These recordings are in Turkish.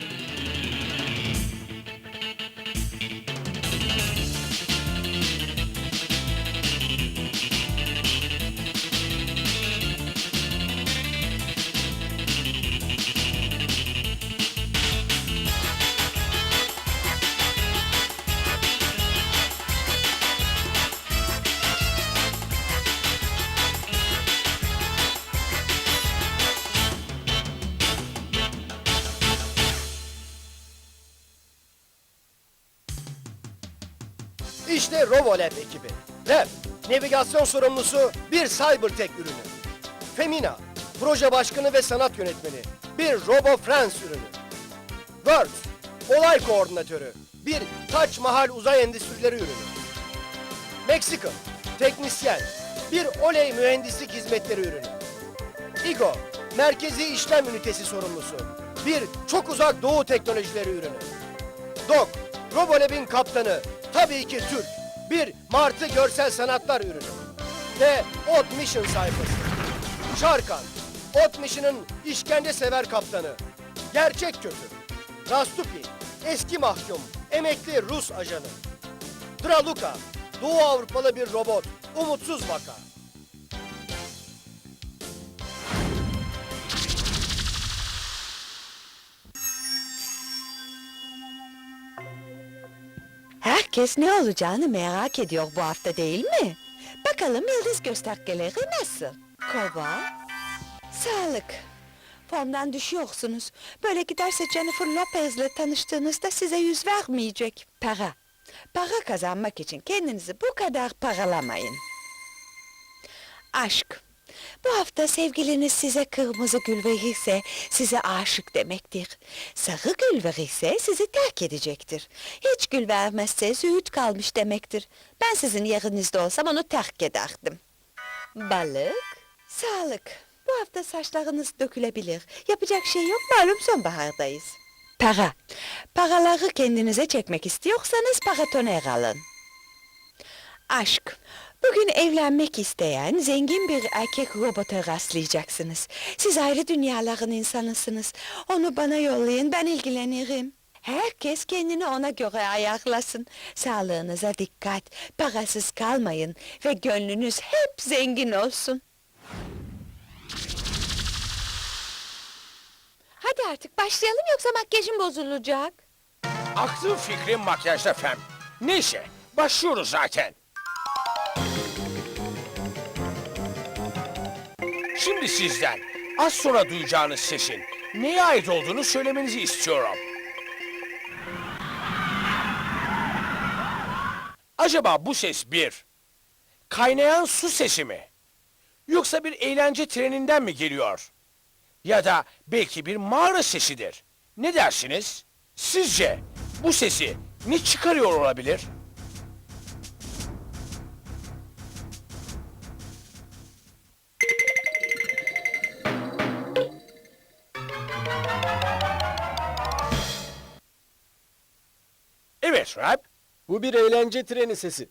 İşte Rovolab ekibi. Lab, navigasyon sorumlusu bir Cybertech ürünü. Femina, proje başkanı ve sanat yönetmeni bir Robo France ürünü. Word, olay koordinatörü bir Taç Mahal uzay endüstrileri ürünü. Mexican, teknisyen bir Oley mühendislik hizmetleri ürünü. Igo, merkezi işlem ünitesi sorumlusu bir çok uzak doğu teknolojileri ürünü. Dok, Robolab'in kaptanı, tabii ki Türk. Bir Martı Görsel Sanatlar ürünü. Ve Ot Mission sayfası. Şarkan, Ot Mission'ın işkence sever kaptanı. Gerçek kötü. Rastupi, eski mahkum, emekli Rus ajanı. Draluka, Doğu Avrupalı bir robot, umutsuz vaka. Herkes ne olacağını merak ediyor bu hafta değil mi? Bakalım yıldız göstergeleri nasıl? Kova, sağlık. Formdan düşüyorsunuz. Böyle giderse Jennifer Lopez'le tanıştığınızda size yüz vermeyecek. Para. Para kazanmak için kendinizi bu kadar paralamayın. Aşk. Bu hafta sevgiliniz size kırmızı gül verirse size aşık demektir. Sarı gül verirse sizi terk edecektir. Hiç gül vermezse züğüt kalmış demektir. Ben sizin yerinizde olsam onu terk ederdim. Balık, sağlık. Bu hafta saçlarınız dökülebilir. Yapacak şey yok malum sonbahardayız. Para. Paraları kendinize çekmek istiyorsanız paratoner alın. Aşk. Bugün evlenmek isteyen zengin bir erkek robota rastlayacaksınız. Siz ayrı dünyaların insanısınız. Onu bana yollayın ben ilgilenirim. Herkes kendini ona göre ayarlasın. Sağlığınıza dikkat, parasız kalmayın ve gönlünüz hep zengin olsun. Hadi artık başlayalım yoksa makyajım bozulacak. Aklım fikrim makyajda fem. Neyse, başlıyoruz zaten. Şimdi sizden az sonra duyacağınız sesin neye ait olduğunu söylemenizi istiyorum. Acaba bu ses bir, kaynayan su sesi mi? Yoksa bir eğlence treninden mi geliyor? Ya da belki bir mağara sesidir. Ne dersiniz? Sizce bu sesi ne çıkarıyor olabilir? Rab, Bu bir eğlence treni sesi.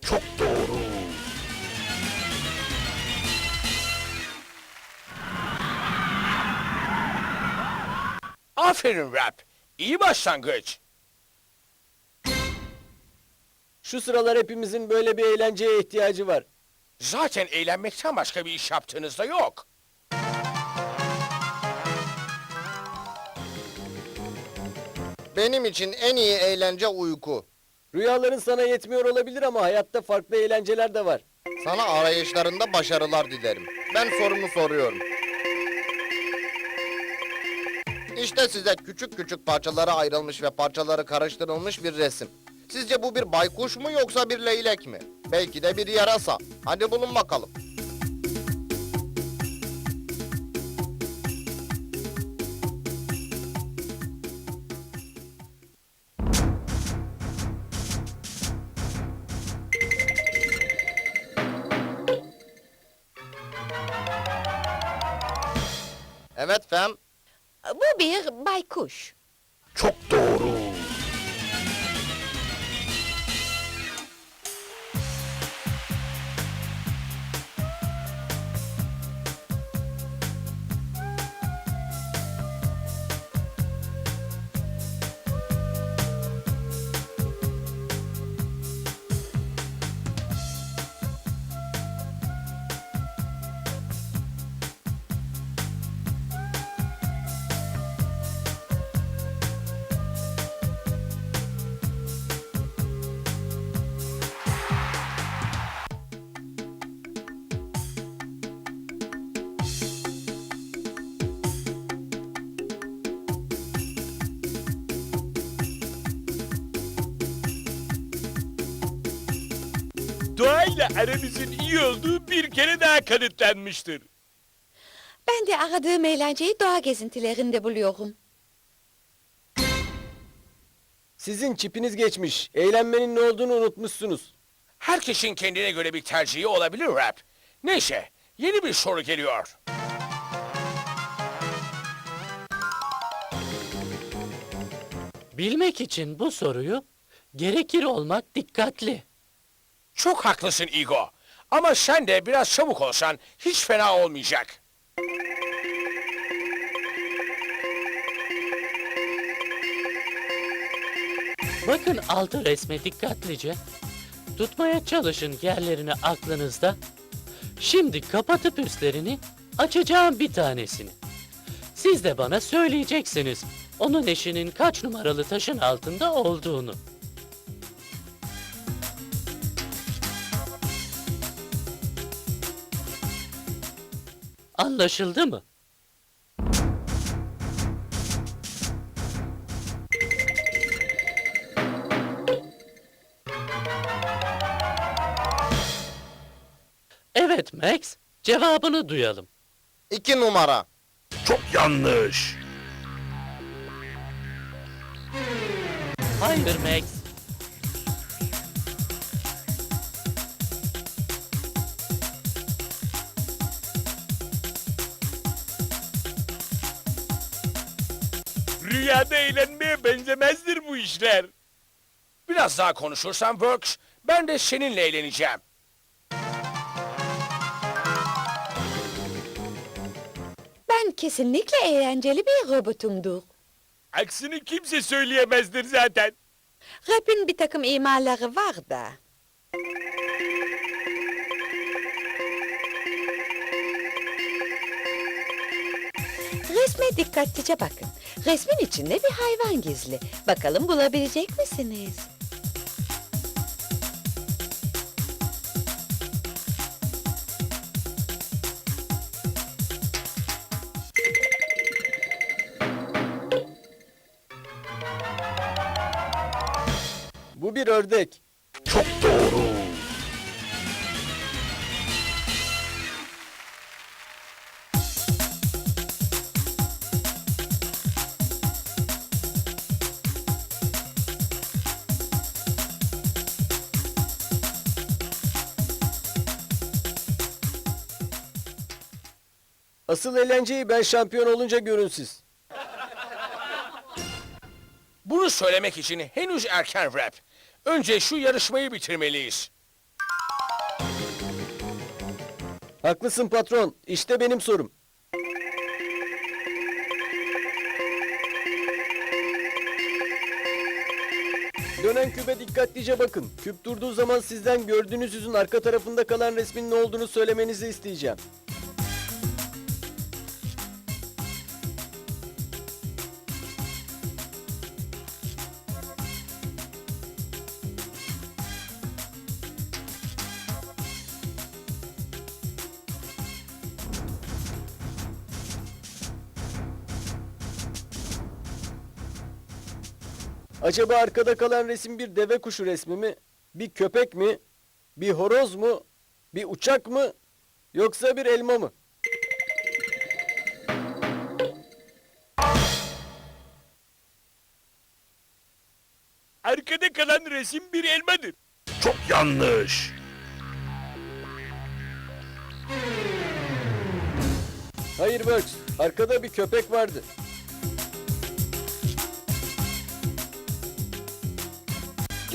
çok doğru. Aferin Rab, iyi başlangıç. Şu sıralar hepimizin böyle bir eğlenceye ihtiyacı var. Zaten eğlenmekten başka bir iş yaptığınızda yok. Benim için en iyi eğlence uyku. Rüyaların sana yetmiyor olabilir ama hayatta farklı eğlenceler de var. Sana arayışlarında başarılar dilerim. Ben sorumu soruyorum. İşte size küçük küçük parçalara ayrılmış ve parçaları karıştırılmış bir resim. Sizce bu bir baykuş mu yoksa bir leylek mi? Belki de bir yarasa. Hadi bulun bakalım. Evet Fem. Bu bir baykuş. Çok doğru. Sizle aranızın iyi olduğu bir kere daha kanıtlanmıştır. Ben de aradığım eğlenceyi doğa gezintilerinde buluyorum. Sizin çipiniz geçmiş. Eğlenmenin ne olduğunu unutmuşsunuz. Herkesin kendine göre bir tercihi olabilir rap. Neyse, yeni bir soru geliyor. Bilmek için bu soruyu gerekir olmak dikkatli. Çok haklısın Igo. Ama sen de biraz çabuk olsan hiç fena olmayacak. Bakın altı resme dikkatlice. Tutmaya çalışın yerlerini aklınızda. Şimdi kapatıp üstlerini açacağım bir tanesini. Siz de bana söyleyeceksiniz onun eşinin kaç numaralı taşın altında olduğunu. Anlaşıldı mı? Evet Max, cevabını duyalım. İki numara. Çok yanlış. Hayır Max. Eğlenmeye benzemezdir bu işler. Biraz daha konuşursan Works, ben de seninle eğleneceğim. Ben kesinlikle eğlenceli bir robotumdur. Aksini kimse söyleyemezdir zaten. Rap'in bir takım imaları var da. Resme dikkatlice bakın. Resmin içinde bir hayvan gizli. Bakalım bulabilecek misiniz? Bu bir ördek. Çok doğru. Asıl eğlenceyi ben şampiyon olunca görün siz. Bunu söylemek için henüz erken rap. Önce şu yarışmayı bitirmeliyiz. Haklısın patron. İşte benim sorum. Dönen küpe dikkatlice bakın. Küp durduğu zaman sizden gördüğünüz yüzün arka tarafında kalan resmin ne olduğunu söylemenizi isteyeceğim. Acaba arkada kalan resim bir deve kuşu resmi mi? Bir köpek mi? Bir horoz mu? Bir uçak mı? Yoksa bir elma mı? Arkada kalan resim bir elmadır. Çok yanlış. Hayır Works. Arkada bir köpek vardı.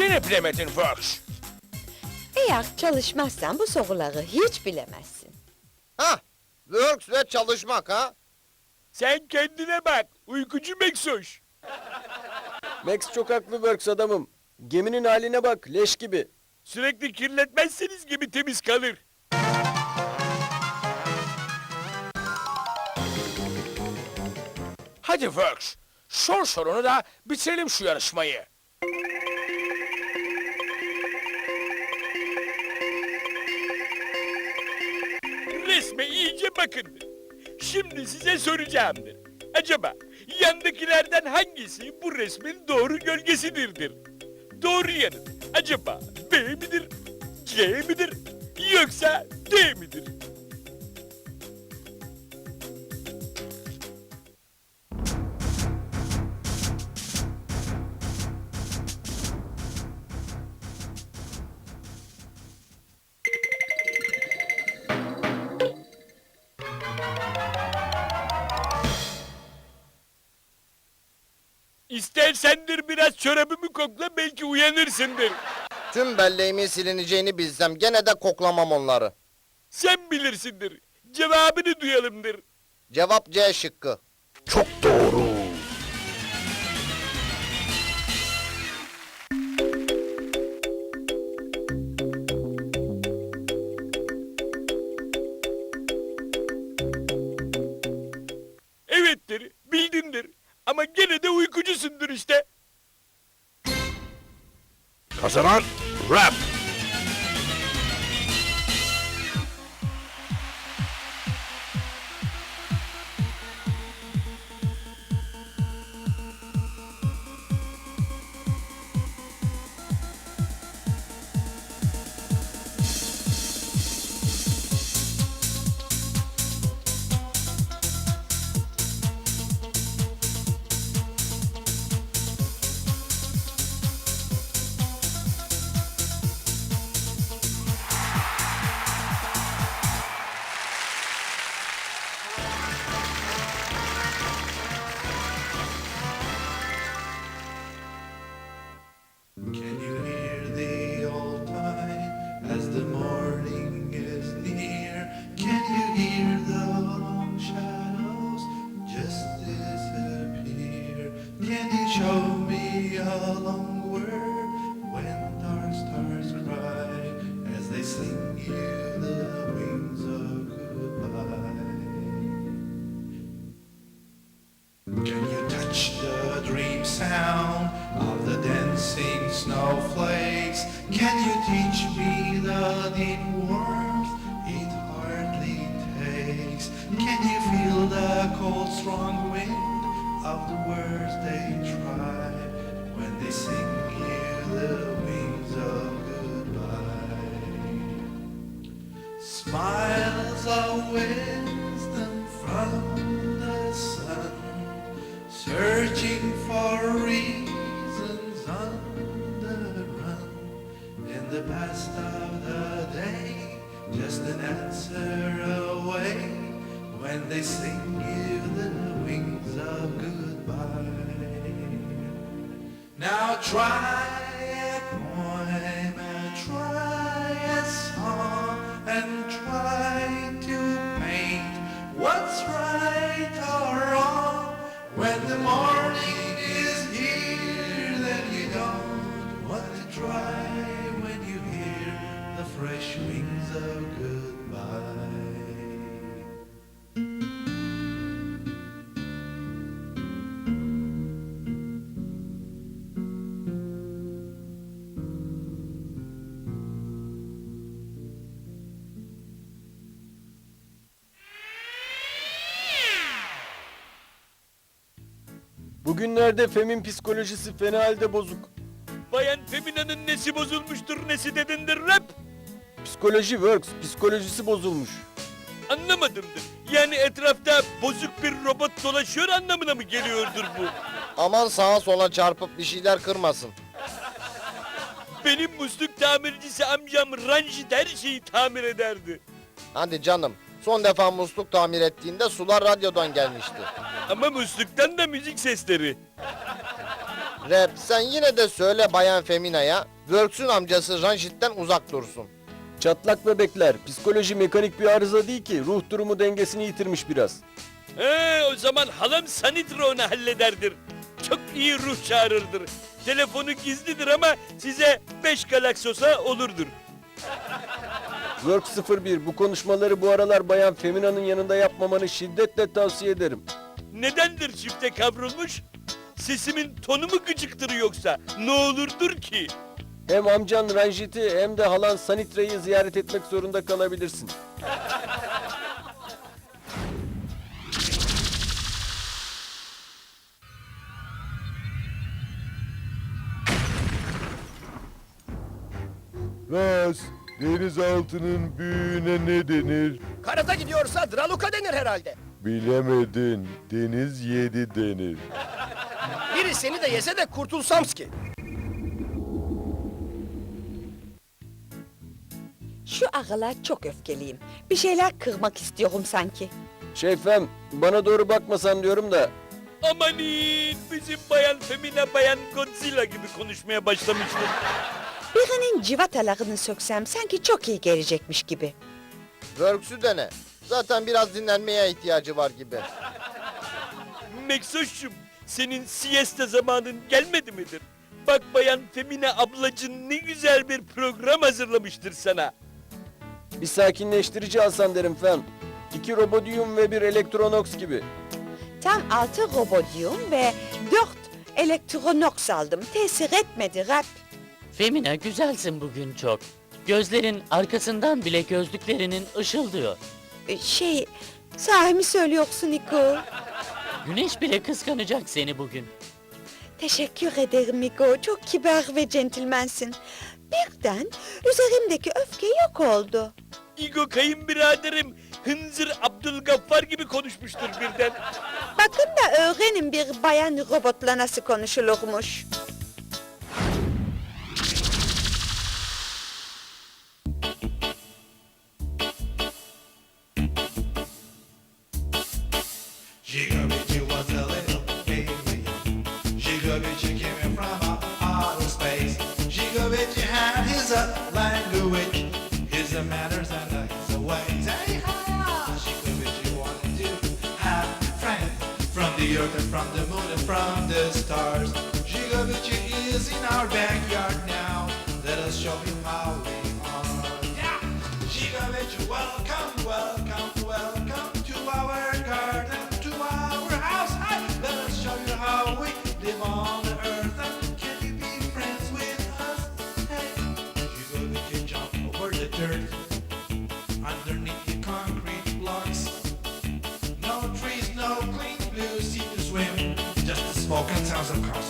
Gene bilemedin Works. Eğer çalışmazsan bu soruları hiç bilemezsin. Hah, works ve çalışmak ha? Sen kendine bak. Uykucu Meksoş. Max çok haklı Works adamım. Geminin haline bak leş gibi. Sürekli kirletmezseniz gibi temiz kalır. Hadi Works, sor sorunu da bitirelim şu yarışmayı. İyice bakın. Şimdi size soracağımdır. Acaba yandakilerden hangisi bu resmin doğru gölgesidirdir? Doğru yanıt acaba B midir, C midir, Yoksa D midir? İstersendir biraz çorabımı kokla belki uyanırsındır. Tüm belleğimin silineceğini bilsem gene de koklamam onları. Sen bilirsindir. Cevabını duyalımdır. Cevap C şıkkı. Çok doğru. Kazanan rap. Show me a long word when dark stars cry as they sing you the wings of goodbye? Can you touch the dream sound of the dancing snowflakes? Can you teach me the deep words they try when they sing you the wings of goodbye? Smiles of wisdom from the sun, searching for reasons on the run. In the past of the day, just an answer away when they sing you the wings of Now try Bugünlerde Fem'in psikolojisi fena halde bozuk. Bayan Femina'nın nesi bozulmuştur nesi dedindir rap. Psikoloji works, psikolojisi bozulmuş. Anlamadomdur. Yani etrafta bozuk bir robot dolaşıyor anlamına mı geliyordur bu? Aman sağa sola çarpıp bir şeyler kırmasın. Benim musluk tamircisi amcam Ranjit her şeyi tamir ederdi. Hadi canım. Son defa musluk tamir ettiğinde sular radyodan gelmişti. Ama musluktan da müzik sesleri. Rap sen yine de söyle Bayan Femina'ya. Works'ün amcası Ranjit'ten uzak dursun. Çatlak bebekler, psikoloji mekanik bir arıza değil ki, ruh durumu dengesini yitirmiş biraz. He o zaman halam Sanitra onu hallederdir. Çok iyi ruh çağırırdır. Telefonu gizlidir ama size beş galaksosa olurdur. Work 01, bu konuşmaları bu aralar Bayan Femina'nın yanında yapmamanı şiddetle tavsiye ederim. Nedendir çifte kavrulmuş? Sesimin tonu mu gıcıktır yoksa? Ne olurdur ki? Hem amcan Ranjit'i hem de halan Sanitra'yı ziyaret etmek zorunda kalabilirsin. Rose, Denizaltının büyüğüne ne denir? Karata gidiyorsa Draluka denir herhalde. Bilemedin. Deniz yedi denir. Biri seni de yese de kurtulsams ki. Şu aralar çok öfkeliyim. Bir şeyler kırmak istiyorum sanki. Şey Fem, bana doğru bakmasan diyorum da. Amanin bizim bayan Femina bayan Godzilla gibi konuşmaya başlamıştır. Birinin civatalarını söksem sanki çok iyi gelecekmiş gibi. Works'ü dene. Zaten biraz dinlenmeye ihtiyacı var gibi. Meksoş'cum senin siesta zamanın gelmedi midir? Bak bayan Femina ablacın ne güzel bir program hazırlamıştır sana. Bir sakinleştirici alsan derim Fem. İki robodyum ve bir elektronox gibi. Tam altı robodyum ve dört elektronox aldım. Tesir etmedi rap. Femina güzelsin bugün çok. Gözlerin arkasından bile gözlüklerinin ışıldıyor. Ee, Şey, sahi mi söylüyorsun Niko? Güneş bile kıskanacak seni bugün. Teşekkür ederim Niko. Çok kibar ve centilmensin. Birden üzerimdeki öfke yok oldu. İgo kayınbiraderim Hınzır Abdülgaffar gibi konuşmuştur birden. Bakın da öğrenin bir bayan robotla nasıl konuşulurmuş. In our backyard now. Let us show you how we are. Yeah! Gigabitty, welcome, welcome, welcome to our garden, to our house. Hi, let us show you how we live on the earth. And can you be friends with us? Hey, Gigabitty, jump over the dirt, underneath the concrete blocks. No trees, no clean blue sea to swim, just the smoke and sounds of cars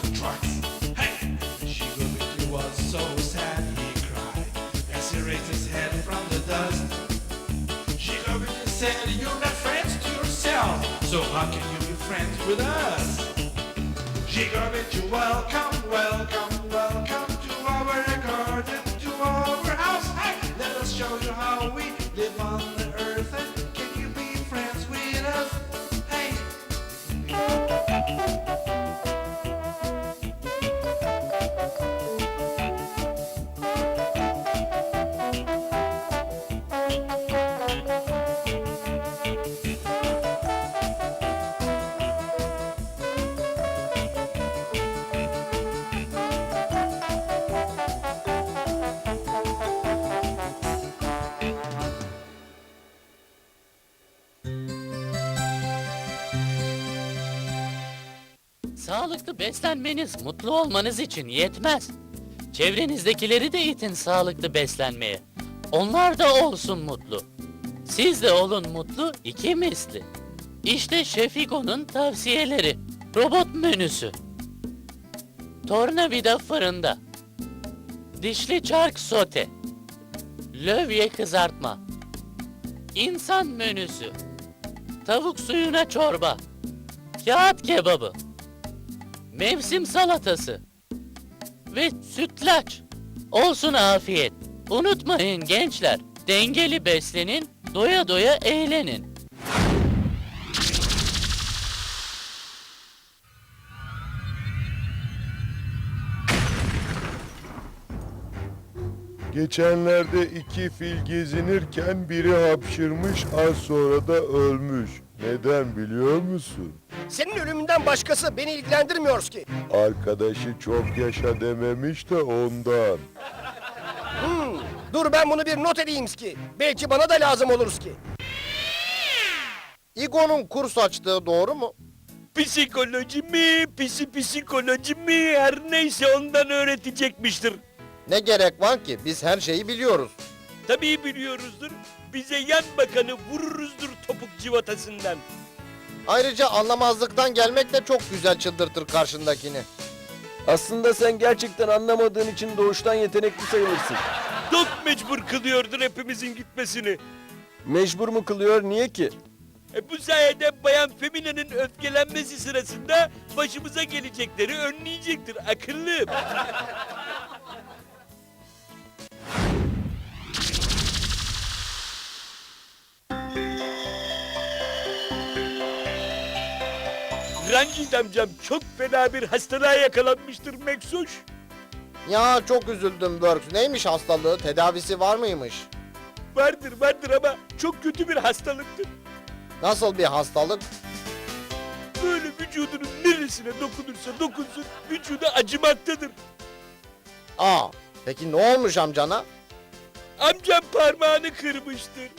so how can you be friends with us? Gigabitty, welcome, welcome, welcome Sağlıklı beslenmeniz mutlu olmanız için yetmez. Çevrenizdekileri de itin sağlıklı beslenmeye. Onlar da olsun mutlu. Siz de olun mutlu iki misli. İşte Şefiko'nun tavsiyeleri. Robot menüsü. Tornavida fırında. Dişli çark sote. Lövye kızartma. İnsan menüsü. Tavuk suyuna çorba. Kağıt kebabı. Mevsim salatası. Ve sütlaç. Olsun afiyet. Unutmayın gençler. Dengeli beslenin, doya doya eğlenin. Geçenlerde iki fil gezinirken biri hapşırmış az sonra da ölmüş. Neden biliyor musun? Senin ölümünden başkası beni ilgilendirmiyoruz ki. Arkadaşı çok yaşa dememiş de ondan. Dur ben bunu bir not edeyim ki. Belki bana da lazım oluruz ki. Igo'nun kurs açtığı doğru mu? Psikoloji mi, pisi psikoloji mi her neyse ondan öğretecekmiştir. Ne gerek var ki? Biz her şeyi biliyoruz. Tabii biliyoruzdur. Bize yan bakanı vururuzdur topuk civatasından. Ayrıca anlamazlıktan gelmek de çok güzel çıldırtır karşındakini. Aslında sen gerçekten anlamadığın için doğuştan yetenekli sayılırsın. Dok mecbur kılıyordur hepimizin gitmesini. Mecbur mu kılıyor niye ki? E bu sayede Bayan Femina'nın öfkelenmesi sırasında başımıza gelecekleri önleyecektir akıllım. Rangit amcam çok fena bir hastalığa yakalanmıştır Meksuş. Ya çok üzüldüm Works. Neymiş hastalığı? Tedavisi var mıymış? Vardır vardır ama çok kötü bir hastalıktır. Nasıl bir hastalık? Böyle vücudunun neresine dokunursa dokunsun vücuda acımaktadır. Aa, peki ne olmuş amcana? Amcam parmağını kırmıştır.